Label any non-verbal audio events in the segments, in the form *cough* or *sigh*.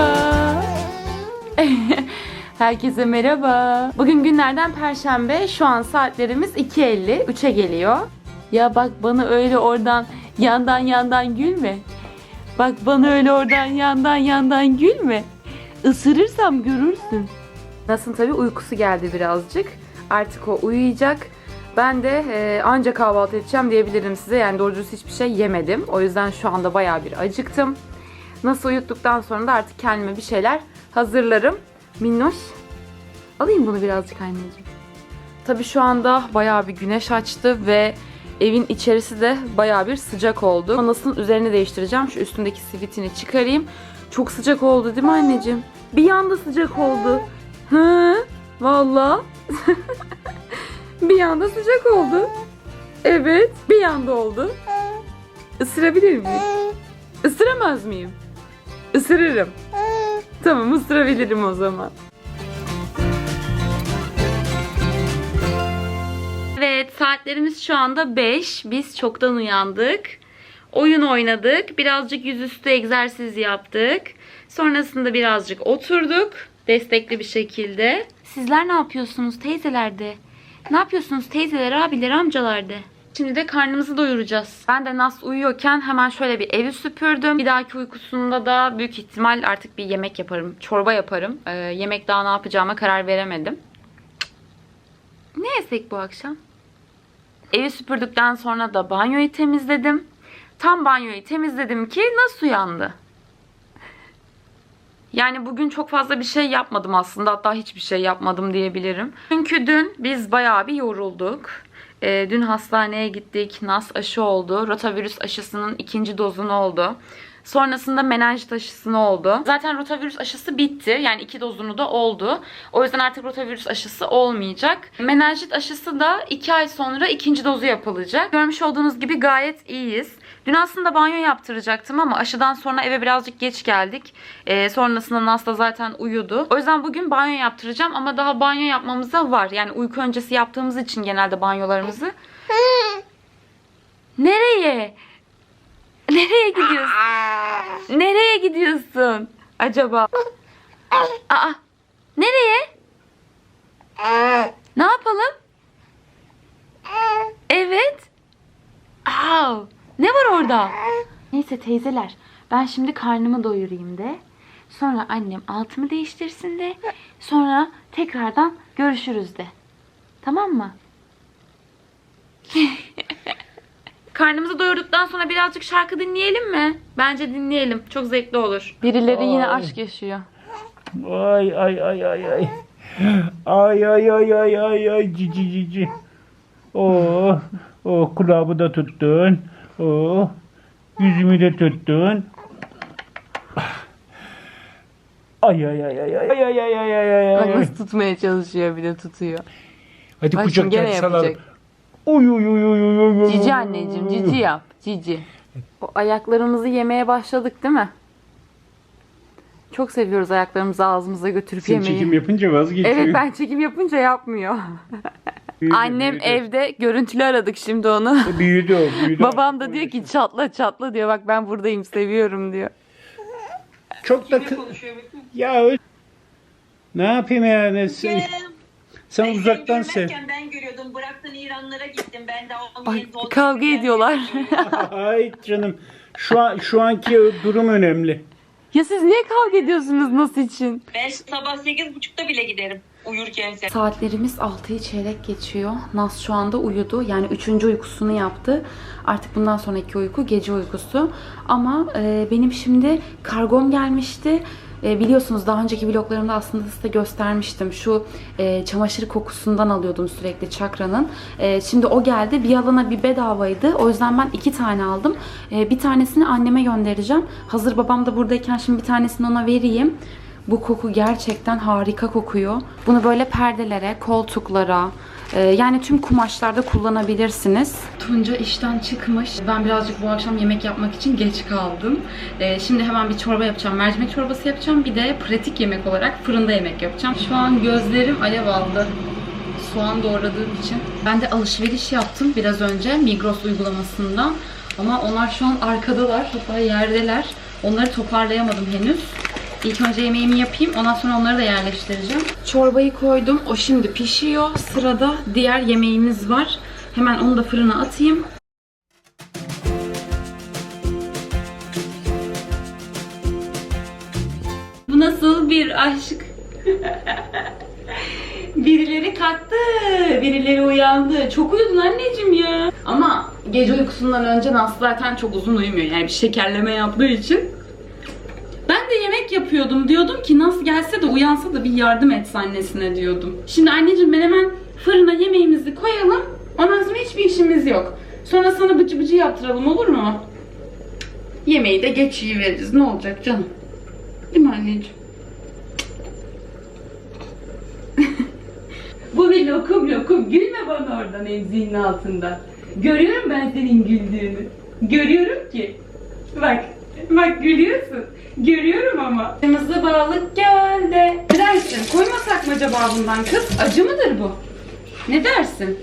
Merhaba. *laughs* Herkese merhaba. Bugün günlerden perşembe. Şu an saatlerimiz 2.50. 3'e geliyor. Ya bak bana öyle oradan yandan yandan gülme. Bak bana öyle oradan yandan yandan gülme. Isırırsam görürsün. Nasıl tabii uykusu geldi birazcık. Artık o uyuyacak. Ben de e, anca kahvaltı edeceğim diyebilirim size. Yani doğru hiçbir şey yemedim. O yüzden şu anda bayağı bir acıktım. Nasıl uyuttuktan sonra da artık kendime bir şeyler hazırlarım. Minnoş. Alayım bunu birazcık anneciğim. Tabii şu anda bayağı bir güneş açtı ve evin içerisi de bayağı bir sıcak oldu. Anasının üzerini değiştireceğim. Şu üstündeki sivitini çıkarayım. Çok sıcak oldu değil mi anneciğim? Bir yanda sıcak oldu. Hı? Vallahi. *laughs* bir yanda sıcak oldu. Evet, bir yanda oldu. Isırabilir miyim? Isıramaz mıyım? Isırırım. Tamam ısırabilirim o zaman. Evet saatlerimiz şu anda 5. Biz çoktan uyandık. Oyun oynadık. Birazcık yüzüstü egzersiz yaptık. Sonrasında birazcık oturduk. Destekli bir şekilde. Sizler ne yapıyorsunuz teyzelerde? Ne yapıyorsunuz teyzeler, abiler, amcalarda? Şimdi de karnımızı doyuracağız. Ben de Nas uyuyorken hemen şöyle bir evi süpürdüm. Bir dahaki uykusunda da büyük ihtimal artık bir yemek yaparım. Çorba yaparım. Ee, yemek daha ne yapacağıma karar veremedim. Ne yesek bu akşam? Evi süpürdükten sonra da banyoyu temizledim. Tam banyoyu temizledim ki nasıl uyandı? Yani bugün çok fazla bir şey yapmadım aslında. Hatta hiçbir şey yapmadım diyebilirim. Çünkü dün biz bayağı bir yorulduk. Ee, dün hastaneye gittik. NAS aşı oldu. Rotavirüs aşısının ikinci dozunu oldu. Sonrasında menenjit aşısını oldu. Zaten rotavirüs aşısı bitti. Yani iki dozunu da oldu. O yüzden artık rotavirüs aşısı olmayacak. Menenjit aşısı da iki ay sonra ikinci dozu yapılacak. Görmüş olduğunuz gibi gayet iyiyiz. Dün aslında banyo yaptıracaktım ama aşıdan sonra eve birazcık geç geldik. Ee, sonrasında Nas da zaten uyudu. O yüzden bugün banyo yaptıracağım ama daha banyo yapmamıza var. Yani uyku öncesi yaptığımız için genelde banyolarımızı. *laughs* Nereye? Nereye gidiyorsun? Nereye gidiyorsun acaba? Aa, nereye? Ne yapalım? Evet. Au, ne var orada? Neyse teyzeler, ben şimdi karnımı doyurayım de. Sonra annem altımı değiştirsin de. Sonra tekrardan görüşürüz de. Tamam mı? *laughs* Karnımızı doyurduktan sonra birazcık şarkı dinleyelim mi? Bence dinleyelim. Çok zevkli olur. Birileri yine Ay. aşk yaşıyor. Ay ay ay ay ay. Ay ay ay ay ay ay cici cici. Oh, oh kulağımı da tuttun. Oh, yüzümü de tuttun. Ay ay ay ay ay ay ay ay ay ay ay Bak ay. nasıl tutmaya çalışıyor bir de tutuyor. Hadi Bak şimdi gene kucaktan salalım. Oy oy oy oy oy oy. Cici anneciğim cici yap. Cici. O ayaklarımızı yemeye başladık değil mi? Çok seviyoruz ayaklarımızı ağzımıza götürüp Sen yemeyi. çekim yapınca vazgeçiyor. Evet ben çekim yapınca yapmıyor. Büyüdü, Annem büyüdü. evde görüntülü aradık şimdi onu. Büyüdü o büyüdü. *laughs* Babam da diyor ki çatla çatla diyor bak ben buradayım seviyorum diyor. Çok da kı- ya ö- ne yapayım yani sen, sen uzaktan sev. Ben Bıraktın İranlara gittim. Ben de Bak kavga ediyorlar. *laughs* Ay canım şu an şu anki durum önemli. ya siz niye kavga ediyorsunuz nasıl için? Ben sabah sekiz buçukta bile giderim. Uyurken sen. Saatlerimiz 6'yı çeyrek geçiyor. Nas şu anda uyudu. Yani 3. uykusunu yaptı. Artık bundan sonraki uyku gece uykusu. Ama e, benim şimdi kargom gelmişti. E, biliyorsunuz daha önceki vloglarımda aslında size göstermiştim. Şu e, çamaşır kokusundan alıyordum sürekli çakranın. E, şimdi o geldi. Bir alana bir bedavaydı. O yüzden ben iki tane aldım. E, bir tanesini anneme göndereceğim. Hazır babam da buradayken şimdi bir tanesini ona vereyim. Bu koku gerçekten harika kokuyor. Bunu böyle perdelere, koltuklara, e, yani tüm kumaşlarda kullanabilirsiniz. Tunca işten çıkmış. Ben birazcık bu akşam yemek yapmak için geç kaldım. E, Şimdi hemen bir çorba yapacağım. Mercimek çorbası yapacağım. Bir de pratik yemek olarak fırında yemek yapacağım. Şu an gözlerim alev aldı soğan doğradığım için. Ben de alışveriş yaptım biraz önce Migros uygulamasından. Ama onlar şu an arkadalar, hatta yerdeler. Onları toparlayamadım henüz. İlk önce yemeğimi yapayım. Ondan sonra onları da yerleştireceğim. Çorbayı koydum. O şimdi pişiyor. Sırada diğer yemeğimiz var. Hemen onu da fırına atayım. Bu nasıl bir aşk? *laughs* Birileri kalktı, birileri uyandı. Çok uyudun anneciğim ya. Ama gece uykusundan önce Naz zaten çok uzun uyumuyor. Yani bir şekerleme yaptığı için. Yapıyordum. Diyordum ki Naz gelse de uyansa da bir yardım etse annesine diyordum. Şimdi anneciğim ben hemen fırına yemeğimizi koyalım. Ondan sonra hiçbir işimiz yok. Sonra sana bıcı bıcı yaptıralım olur mu? Yemeği de geç veririz. Ne olacak canım? Değil mi anneciğim? *laughs* Bu bir lokum lokum. Gülme bana oradan emziğinin altında. Görüyorum ben senin güldüğünü. Görüyorum ki. Bak. Bak gülüyorsun. Görüyorum ama. Kırmızı balık gölde. Ne dersin? Koymasak mı acaba bundan kız? Acı mıdır bu? Ne dersin?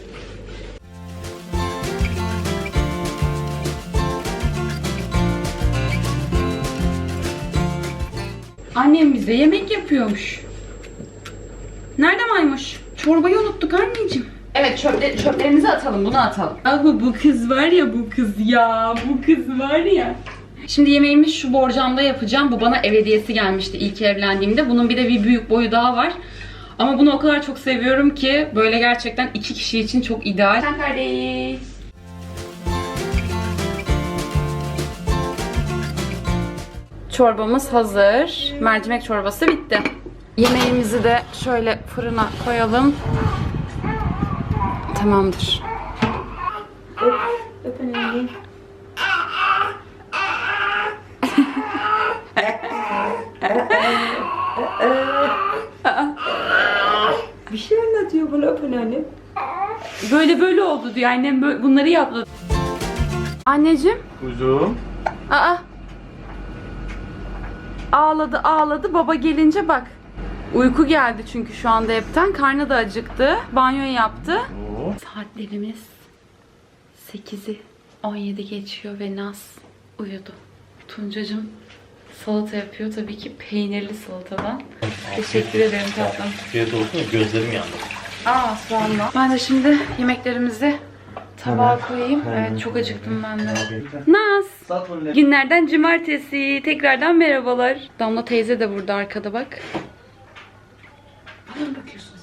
Annem bize yemek yapıyormuş. Nerede maymuş? Çorbayı unuttuk anneciğim. Evet çöpleri, çöplerimizi atalım bunu atalım. Ama bu kız var ya bu kız ya bu kız var ya. Şimdi yemeğimi şu borcamda yapacağım. Bu bana ev hediyesi gelmişti ilk evlendiğimde. Bunun bir de bir büyük boyu daha var. Ama bunu o kadar çok seviyorum ki böyle gerçekten iki kişi için çok ideal. Sen kardeş. Çorbamız hazır. Mercimek çorbası bitti. Yemeğimizi de şöyle fırına koyalım. Tamamdır. Bir şey anlatıyor bana öpen annem. Böyle böyle oldu diyor. Annem böyle bunları yaptı. Anneciğim. Kuzum. Aa. Ağladı ağladı. Baba gelince bak. Uyku geldi çünkü şu anda hepten. Karnı da acıktı. Banyo yaptı. Oo. Saatlerimiz 8'i 17 geçiyor ve Naz uyudu. Tuncacığım salata yapıyor. Tabii ki peynirli salatadan. Teşekkür ederim tatlım. Afiyet olsun gözlerim yandı. Aa soğanla. Ben de şimdi yemeklerimizi tabağa koyayım. Evet çok acıktım ben de. Naz. Günlerden cumartesi. Tekrardan merhabalar. Damla teyze de burada arkada bak. Bana mı bakıyorsunuz?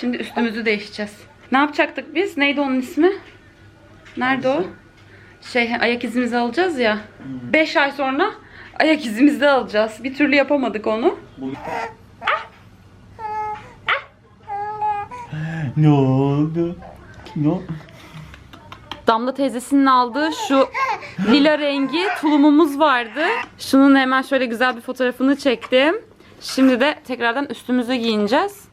Şimdi üstümüzü değişeceğiz. Ne yapacaktık biz? Neydi onun ismi? Nerede o? Şey ayak izimizi alacağız ya. 5 ay sonra ayak izimizi alacağız. Bir türlü yapamadık onu. Ne oldu? Ne oldu? Damla teyzesinin aldığı şu lila rengi tulumumuz vardı. Şunun hemen şöyle güzel bir fotoğrafını çektim. Şimdi de tekrardan üstümüzü giyineceğiz.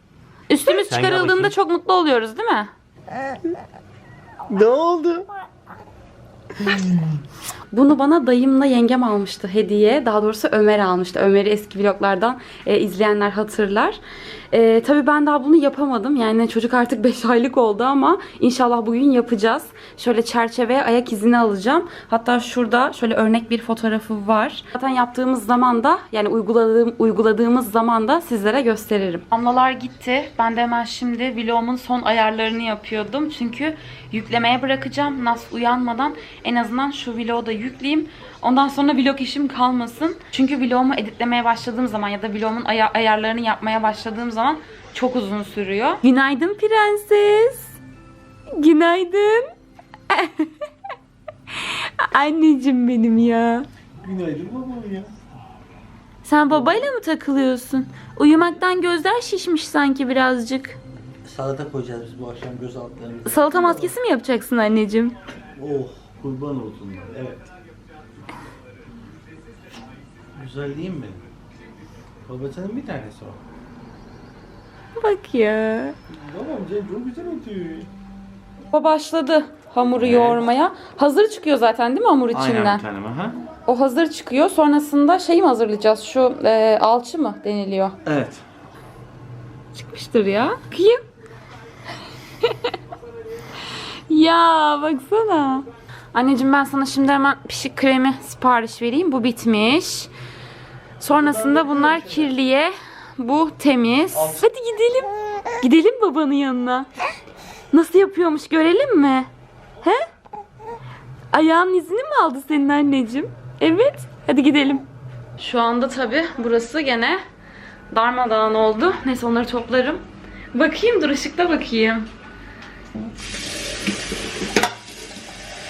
Üstümüz Sen gel çıkarıldığında bakayım. çok mutlu oluyoruz değil mi? Ne oldu? *laughs* Bunu bana dayımla yengem almıştı hediye. Daha doğrusu Ömer almıştı. Ömer'i eski vloglardan e, izleyenler hatırlar. E, tabii ben daha bunu yapamadım. Yani çocuk artık *laughs* 5 aylık oldu ama inşallah bugün yapacağız. Şöyle çerçeveye ayak izini alacağım. Hatta şurada şöyle örnek bir fotoğrafı var. Zaten yaptığımız zaman da yani uyguladığım, uyguladığımız zaman da sizlere gösteririm. Damlalar gitti. Ben de hemen şimdi vlogumun son ayarlarını yapıyordum. Çünkü yüklemeye bırakacağım. Nas uyanmadan en azından şu vlogu da yükleyeyim. Ondan sonra vlog işim kalmasın. Çünkü vlogumu editlemeye başladığım zaman ya da vlogumun aya- ayarlarını yapmaya başladığım zaman çok uzun sürüyor. Günaydın prenses. Günaydın. *laughs* Anneciğim benim ya. Günaydın baba ya. Sen babayla mı takılıyorsun? Uyumaktan gözler şişmiş sanki birazcık. Salata koyacağız biz bu akşam göz altlarını. Salata maskesi mi yapacaksın anneciğim? Oh kurban olsun. Evet. Güzel değil mi? Babasının bir tanesi o. Bak ya. Babam sen çok güzel atıyor. Baba başladı hamuru yoğurmaya. Hazır çıkıyor zaten değil mi hamur içinden? tanem ha. O hazır çıkıyor. Sonrasında şey mi hazırlayacağız? Şu e, alçı mı deniliyor? Evet. Çıkmıştır ya. Bakayım. *laughs* ya baksana. Anneciğim ben sana şimdi hemen pişik kremi sipariş vereyim. Bu bitmiş. Sonrasında bunlar kirliye, bu temiz. Hadi gidelim. Gidelim babanın yanına. Nasıl yapıyormuş görelim mi? He? Ayağın izini mi aldı senin anneciğim? Evet. Hadi gidelim. Şu anda tabi burası gene darmadağın oldu. Neyse onları toplarım. Bakayım dur ışıkta bakayım.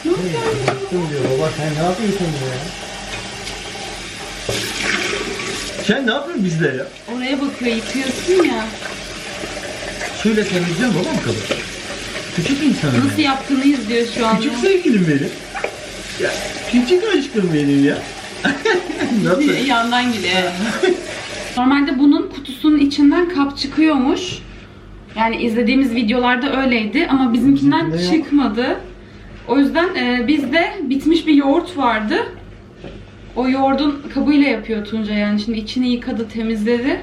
diyor baba sen ne yapıyorsun ya? Sen ne yapıyorsun bizle ya? Oraya bakıyor yıkıyorsun ya. Şöyle temizliyorum babam kabı. Küçük insanım. Nasıl yaptığını izliyor şu anda. Küçük sevgilim benim. Ya küçük aşkım benim ya. *laughs* Nasıl? Yandan gidiyor. Normalde bunun kutusunun içinden kap çıkıyormuş. Yani izlediğimiz videolarda öyleydi ama bizimkinden Bizimkinde yok. çıkmadı. O yüzden e, bizde bitmiş bir yoğurt vardı. O yoğurdun kabıyla yapıyor Tunca yani. Şimdi içini yıkadı, temizledi.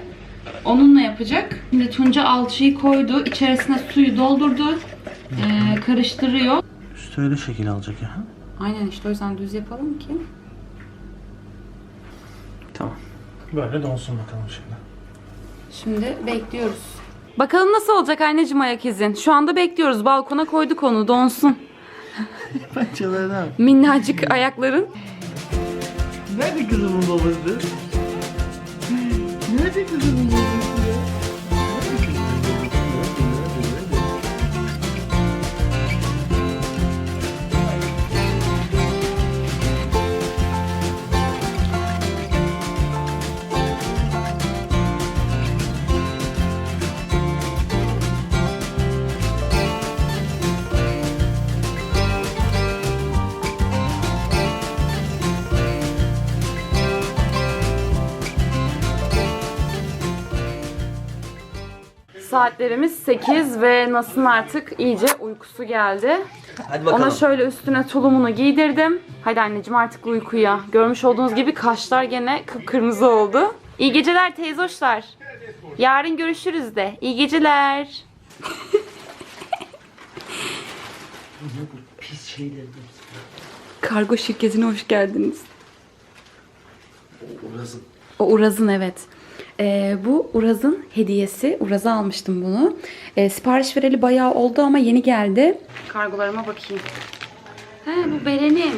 Onunla yapacak. Şimdi Tunca alçıyı koydu. içerisine suyu doldurdu. e, karıştırıyor. Üstü öyle şekil alacak ya. Aynen işte o yüzden düz yapalım ki. Tamam. Böyle donsun bakalım şimdi. Şimdi bekliyoruz. Bakalım nasıl olacak anneciğim ayak izin. Şu anda bekliyoruz. Balkona koyduk onu donsun. *laughs* Paçalarına bak. Minnacık ayakların. Nerede kızımın babası? Nerede kızımın babası Saatlerimiz 8 ve Nas'ın artık iyice uykusu geldi. Hadi Ona şöyle üstüne tulumunu giydirdim. Hadi anneciğim artık uykuya. Görmüş olduğunuz gibi kaşlar gene kıpkırmızı oldu. İyi geceler teyzoşlar. Yarın görüşürüz de. İyi geceler. *laughs* Pis şeyler. Kargo şirketine hoş geldiniz. Orası. O Uraz'ın evet. Ee, bu Uraz'ın hediyesi. Uraz'a almıştım bunu. Ee, sipariş vereli bayağı oldu ama yeni geldi. Kargolarıma bakayım. He bu Beren'in.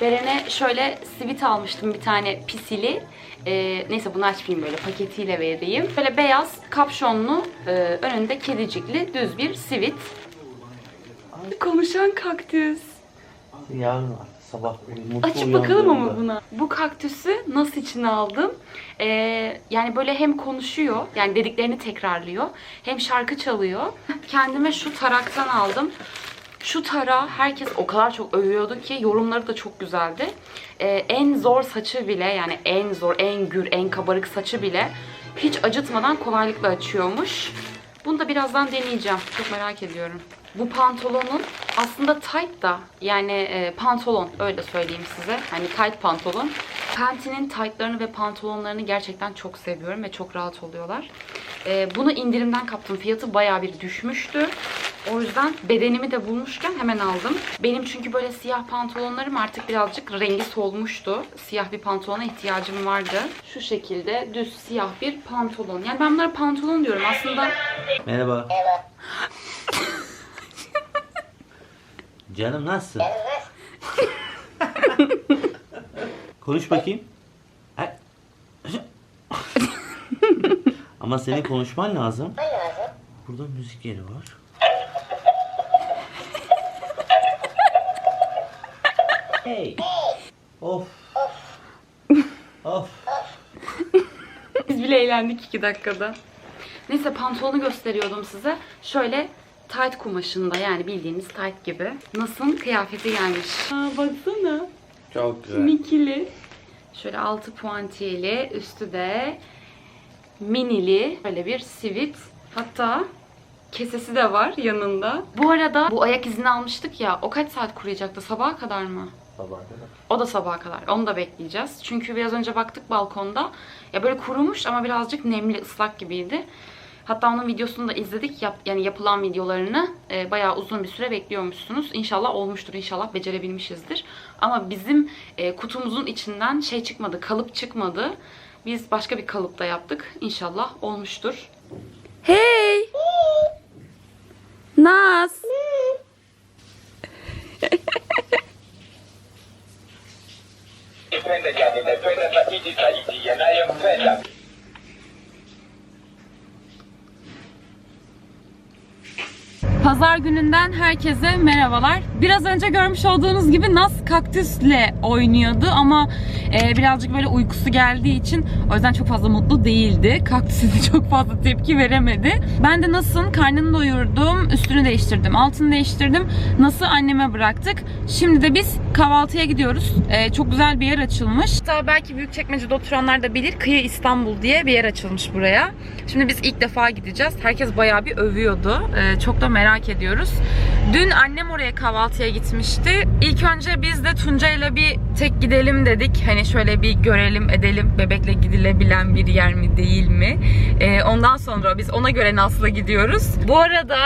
Beren'e şöyle sivit almıştım bir tane pisili. Ee, neyse bunu açmayayım böyle paketiyle vereyim. Böyle beyaz kapşonlu e, önünde kedicikli düz bir sivit. Konuşan kaktüs. Var. Sabah mutlu Açıp bakalım ama buna. Bu kaktüsü nasıl içine aldım? Ee, yani böyle hem konuşuyor, yani dediklerini tekrarlıyor, hem şarkı çalıyor. *laughs* Kendime şu taraktan aldım. Şu tara herkes o kadar çok övüyordu ki yorumları da çok güzeldi. Ee, en zor saçı bile yani en zor, en gür, en kabarık saçı bile hiç acıtmadan kolaylıkla açıyormuş. Bunu da birazdan deneyeceğim. Çok merak ediyorum. Bu pantolonun aslında tight da yani e, pantolon öyle söyleyeyim size. Hani tight pantolon. Pantinin tightlarını ve pantolonlarını gerçekten çok seviyorum ve çok rahat oluyorlar. E, bunu indirimden kaptım. Fiyatı bayağı bir düşmüştü. O yüzden bedenimi de bulmuşken hemen aldım. Benim çünkü böyle siyah pantolonlarım artık birazcık rengi solmuştu. Siyah bir pantolona ihtiyacım vardı. Şu şekilde düz siyah bir pantolon. Yani ben bunlara pantolon diyorum. Aslında Merhaba. Canım nasılsın? Konuş bakayım. Ama senin konuşman lazım. Burada müzik yeri var. Hey. Of. Of. Biz bile eğlendik iki dakikada. Neyse pantolonu gösteriyordum size. Şöyle tight kumaşında yani bildiğiniz tight gibi. Nasıl kıyafeti gelmiş. Aa, baksana. Çok güzel. Mikili. Şöyle altı puantiyeli. Üstü de minili. Böyle bir sivit. Hatta kesesi de var yanında. Bu arada bu ayak izini almıştık ya. O kaç saat kuruyacaktı? Sabaha kadar mı? Sabaha kadar. O da sabaha kadar. Onu da bekleyeceğiz. Çünkü biraz önce baktık balkonda. Ya böyle kurumuş ama birazcık nemli, ıslak gibiydi. Hatta onun videosunu da izledik. Yap, yani yapılan videolarını e, bayağı uzun bir süre bekliyormuşsunuz. İnşallah olmuştur. İnşallah becerebilmişizdir. Ama bizim e, kutumuzun içinden şey çıkmadı, kalıp çıkmadı. Biz başka bir kalıpta yaptık. İnşallah olmuştur. Hey! Naz! Pazar gününden herkese merhabalar. Biraz önce görmüş olduğunuz gibi Naz kaktüsle oynuyordu ama e, birazcık böyle uykusu geldiği için o yüzden çok fazla mutlu değildi. Kaktüse de *laughs* çok fazla tepki veremedi. Ben de Nas'ın karnını doyurdum, üstünü değiştirdim, altını değiştirdim. Nas'ı anneme bıraktık. Şimdi de biz kahvaltıya gidiyoruz. E, çok güzel bir yer açılmış. Hatta belki Büyükçekmece'de oturanlar da bilir. Kıyı İstanbul diye bir yer açılmış buraya. Şimdi biz ilk defa gideceğiz. Herkes bayağı bir övüyordu. E, çok da merak ediyoruz. Dün annem oraya kahvaltıya gitmişti. İlk önce biz de Tunca ile bir tek gidelim dedik. Hani şöyle bir görelim edelim. Bebekle gidilebilen bir yer mi değil mi? E, ondan sonra biz ona göre Nas'la gidiyoruz. Bu arada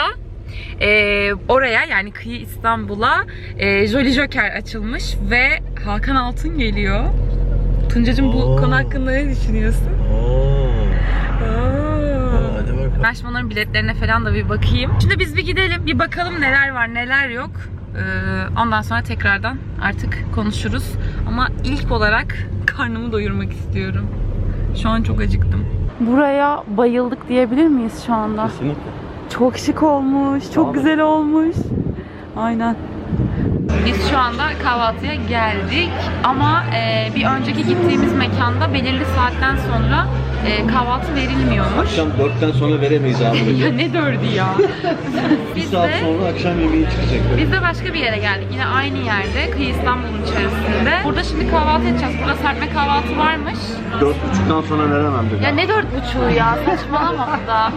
e, oraya yani Kıyı İstanbul'a e, Jolly Joker açılmış ve Hakan Altun geliyor. Tuncacığım bu Oo. konu hakkında ne düşünüyorsun? Oo. Ben şimdi onların biletlerine falan da bir bakayım. Şimdi biz bir gidelim, bir bakalım neler var, neler yok. Ee, ondan sonra tekrardan artık konuşuruz. Ama ilk olarak karnımı doyurmak istiyorum. Şu an çok acıktım. Buraya bayıldık diyebilir miyiz şu anda? Kesinlikle. Çok şık olmuş, çok güzel olmuş. Aynen. Biz şu anda kahvaltıya geldik ama e, bir önceki gittiğimiz mekanda belirli saatten sonra e, kahvaltı verilmiyormuş. Akşam 4'ten sonra veremeyiz abi. *laughs* ya ne dördü ya? *laughs* Bir biz saat de sonra akşam yemeği çıkacak. biz de başka bir yere geldik. Yine aynı yerde, Kıyı İstanbul'un içerisinde. Burada şimdi kahvaltı edeceğiz. Burada serpme kahvaltı varmış. 4.30'dan sonra veremem dedi. Ya ne dört buçuğu ya? Saçmalama da.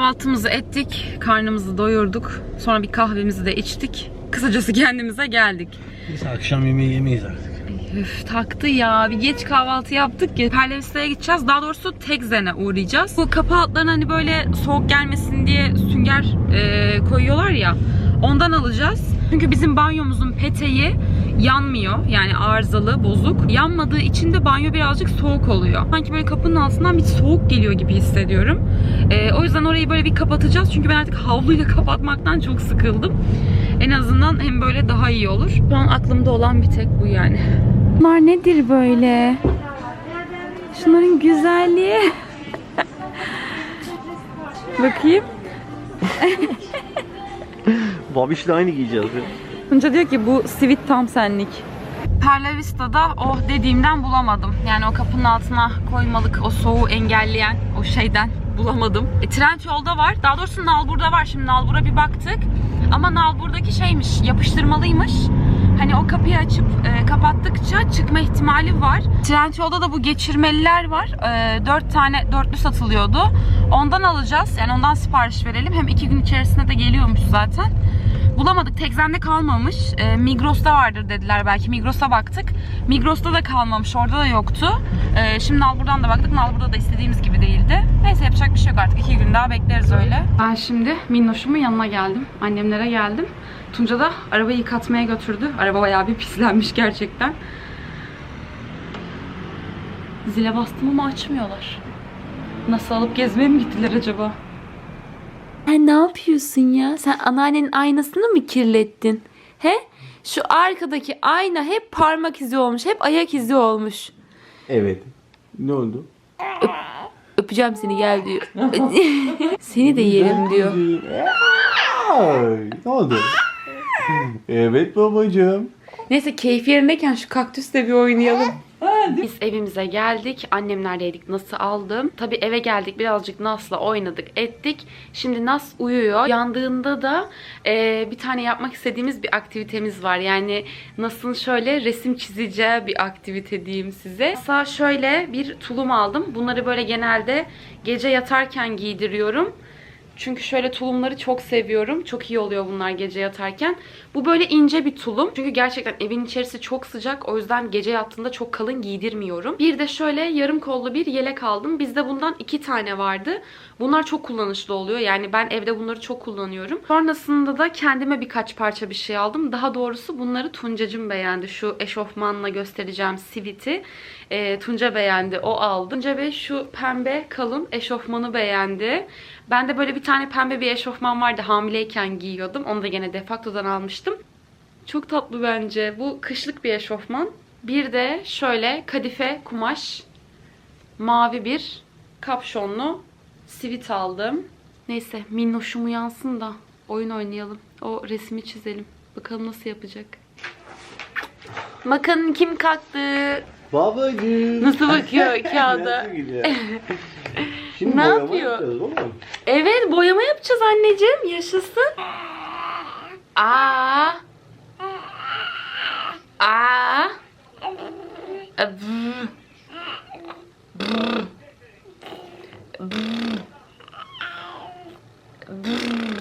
Kahvaltımızı ettik, karnımızı doyurduk. Sonra bir kahvemizi de içtik. Kısacası kendimize geldik. Biz akşam yemeği yemeyiz artık. Üf, taktı ya. Bir geç kahvaltı yaptık ya. Perleviste'ye gideceğiz. Daha doğrusu Tekzen'e uğrayacağız. Bu kapı altlarına hani böyle soğuk gelmesin diye sünger e, koyuyorlar ya. Ondan alacağız. Çünkü bizim banyomuzun peteği yanmıyor. Yani arızalı, bozuk. Yanmadığı için de banyo birazcık soğuk oluyor. Sanki böyle kapının altından bir soğuk geliyor gibi hissediyorum. E, o yüzden orayı böyle bir kapatacağız. Çünkü ben artık havluyla *laughs* kapatmaktan çok sıkıldım. En azından hem böyle daha iyi olur. Şu an aklımda olan bir tek bu yani. Bunlar nedir böyle? Şunların güzelliği. *laughs* Bakayım. Babiş'le aynı giyeceğiz ya. Tunca diyor ki bu sivit tam senlik. Perla Vista'da oh dediğimden bulamadım. Yani o kapının altına koymalık o soğuğu engelleyen o şeyden bulamadım. E, Trend yolda var. Daha doğrusu Nalbur'da var. Şimdi Nalbur'a bir baktık. Ama Nalbur'daki şeymiş, yapıştırmalıymış. Hani o kapıyı açıp e, kapattıkça çıkma ihtimali var. Trend yolda da bu geçirmeliler var. E, 4 tane dörtlü satılıyordu. Ondan alacağız. Yani ondan sipariş verelim. Hem iki gün içerisinde de geliyormuş zaten. Bulamadık. Tekzen'de kalmamış. E, Migros'ta vardır dediler belki. Migros'a baktık. Migros'ta da kalmamış. Orada da yoktu. E, şimdi Nalbur'dan da baktık. Nalbur'da da istediğimiz gibi değildi. Neyse yapacak bir şey yok artık. İki gün daha bekleriz öyle. Ben şimdi Minnoş'umun yanına geldim. Annemlere geldim. Tunca da arabayı yıkatmaya götürdü. Araba bayağı bir pislenmiş gerçekten. Zile bastım ama açmıyorlar. Nasıl alıp gezmeye mi gittiler acaba? Sen ne yapıyorsun ya? Sen anneannenin aynasını mı kirlettin? He? Şu arkadaki ayna hep parmak izi olmuş. Hep ayak izi olmuş. Evet. Ne oldu? Öpeceğim seni gel diyor. *laughs* seni de yerim diyor. Ay, ne oldu? evet babacığım. Neyse keyif yerindeyken şu kaktüsle bir oynayalım. Biz evimize geldik. Annemlerdeydik. Nas'ı aldım. Tabi eve geldik. Birazcık Nas'la oynadık ettik. Şimdi Nas uyuyor. Yandığında da e, bir tane yapmak istediğimiz bir aktivitemiz var. Yani Nas'ın şöyle resim çizeceği bir aktivite diyeyim size. Mesela şöyle bir tulum aldım. Bunları böyle genelde gece yatarken giydiriyorum. Çünkü şöyle tulumları çok seviyorum. Çok iyi oluyor bunlar gece yatarken. Bu böyle ince bir tulum. Çünkü gerçekten evin içerisi çok sıcak. O yüzden gece yattığında çok kalın giydirmiyorum. Bir de şöyle yarım kollu bir yelek aldım. Bizde bundan iki tane vardı. Bunlar çok kullanışlı oluyor. Yani ben evde bunları çok kullanıyorum. Sonrasında da kendime birkaç parça bir şey aldım. Daha doğrusu bunları Tuncacım beğendi. Şu eşofmanla göstereceğim siviti. E, Tunca beğendi. O aldı. Tunca Bey şu pembe kalın eşofmanı beğendi. Ben de böyle bir tane pembe bir eşofman vardı. Hamileyken giyiyordum. Onu da gene Defacto'dan almıştım. Çok tatlı bence. Bu kışlık bir eşofman. Bir de şöyle kadife kumaş mavi bir kapşonlu sivit aldım. Neyse minnoşum uyansın da oyun oynayalım. O resmi çizelim. Bakalım nasıl yapacak. Bakın kim kalktı. Babacığım. Nasıl bakıyor *laughs* kağıda. Nasıl gidiyor? *laughs* Şimdi Ne boyama yapıyor? yapacağız oğlum. Evet boyama yapacağız anneciğim. Yaşasın. Aa. Aa. Brr. Brr. Brr. Brr.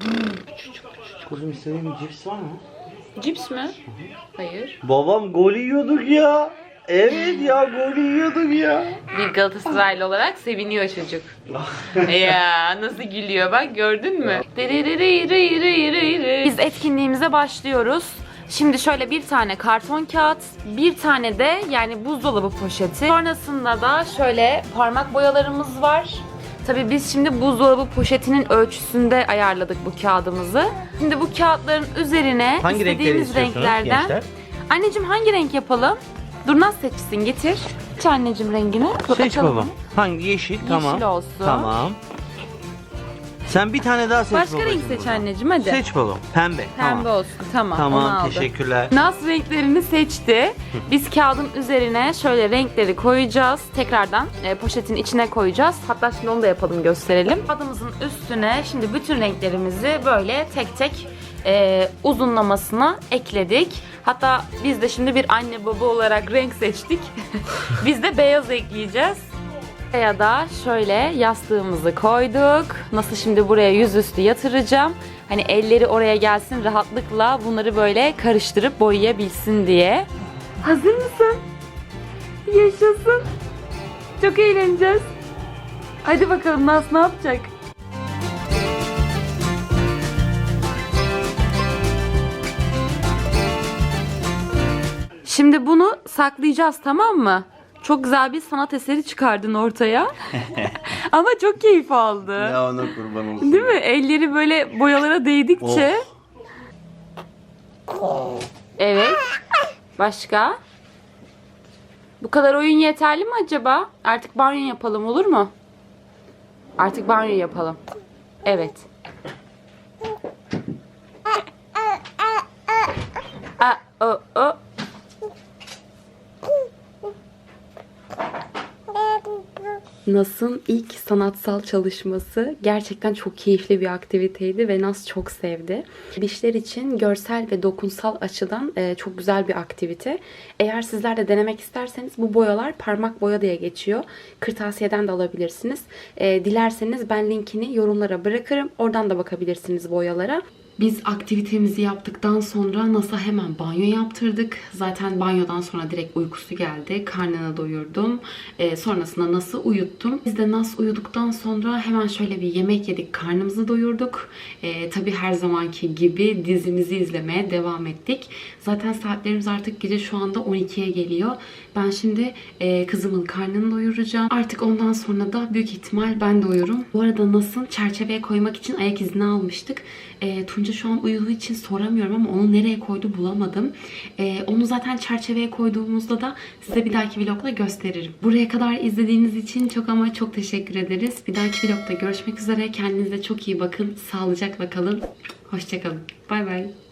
Brr. Kuzum istediğin bir cips var mı? Cips mi? Hayır. Babam gol yiyorduk ya. Evet ya gol yiyorduk ya. Bir Galatasaraylı olarak seviniyor çocuk. ya nasıl gülüyor bak gördün mü? Biz etkinliğimize başlıyoruz. Şimdi şöyle bir tane karton kağıt, bir tane de yani buzdolabı poşeti. Sonrasında da şöyle parmak boyalarımız var. Tabii biz şimdi buzdolabı poşetinin ölçüsünde ayarladık bu kağıdımızı. Şimdi bu kağıtların üzerine Hangi renkleri istediğimiz istiyorsunuz renklerden gençler? Anneciğim hangi renk yapalım? Dur nasıl seçsin getir. Seç anneciğim rengini. Dur, Seç açalım babam. Hangi yeşil? Tamam. olsun. Tamam. Sen bir tane daha seç Başka babacığım renk seç buradan. anneciğim hadi. Seç babam. Pembe. Pembe tamam. olsun tamam. onu Tamam aldım. teşekkürler. Nas renklerini seçti. Biz kağıdın üzerine şöyle renkleri koyacağız. Tekrardan e, poşetin içine koyacağız. Hatta şimdi onu da yapalım gösterelim. Kağıdımızın üstüne şimdi bütün renklerimizi böyle tek tek e, uzunlamasına ekledik. Hatta biz de şimdi bir anne baba olarak renk seçtik. *laughs* biz de beyaz ekleyeceğiz. Buraya da şöyle yastığımızı koyduk. Nasıl şimdi buraya yüzüstü yatıracağım. Hani elleri oraya gelsin rahatlıkla bunları böyle karıştırıp boyayabilsin diye. Hazır mısın? Yaşasın. Çok eğleneceğiz. Hadi bakalım Nas ne yapacak? Şimdi bunu saklayacağız tamam mı? Çok güzel bir sanat eseri çıkardın ortaya. *laughs* Ama çok keyif aldı. Ya ona kurban olsun. Değil mi? Elleri böyle boyalara değdikçe. Evet. Başka? Bu kadar oyun yeterli mi acaba? Artık banyo yapalım olur mu? Artık banyo yapalım. Evet. *laughs* A, o, o. Nas'ın ilk sanatsal çalışması gerçekten çok keyifli bir aktiviteydi ve Nas çok sevdi. Bebişler için görsel ve dokunsal açıdan e, çok güzel bir aktivite. Eğer sizler de denemek isterseniz bu boyalar parmak boya diye geçiyor. Kırtasiyeden de alabilirsiniz. E, dilerseniz ben linkini yorumlara bırakırım. Oradan da bakabilirsiniz boyalara. Biz aktivitemizi yaptıktan sonra Nas'a hemen banyo yaptırdık. Zaten banyodan sonra direkt uykusu geldi. Karnını doyurdum. Ee, sonrasında Nas'ı uyuttum. Biz de Nas uyuduktan sonra hemen şöyle bir yemek yedik. Karnımızı doyurduk. Ee, tabii her zamanki gibi dizimizi izlemeye devam ettik. Zaten saatlerimiz artık gece şu anda 12'ye geliyor. Ben şimdi e, kızımın karnını doyuracağım. Artık ondan sonra da büyük ihtimal ben de uyurum. Bu arada Nas'ın çerçeveye koymak için ayak izni almıştık. E, Tunca şu an uyuduğu için soramıyorum ama onu nereye koydu bulamadım. E, onu zaten çerçeveye koyduğumuzda da size bir dahaki vlogda gösteririm. Buraya kadar izlediğiniz için çok ama çok teşekkür ederiz. Bir dahaki vlogda görüşmek üzere. Kendinize çok iyi bakın. Sağlıcakla kalın. Hoşçakalın. Bay bay.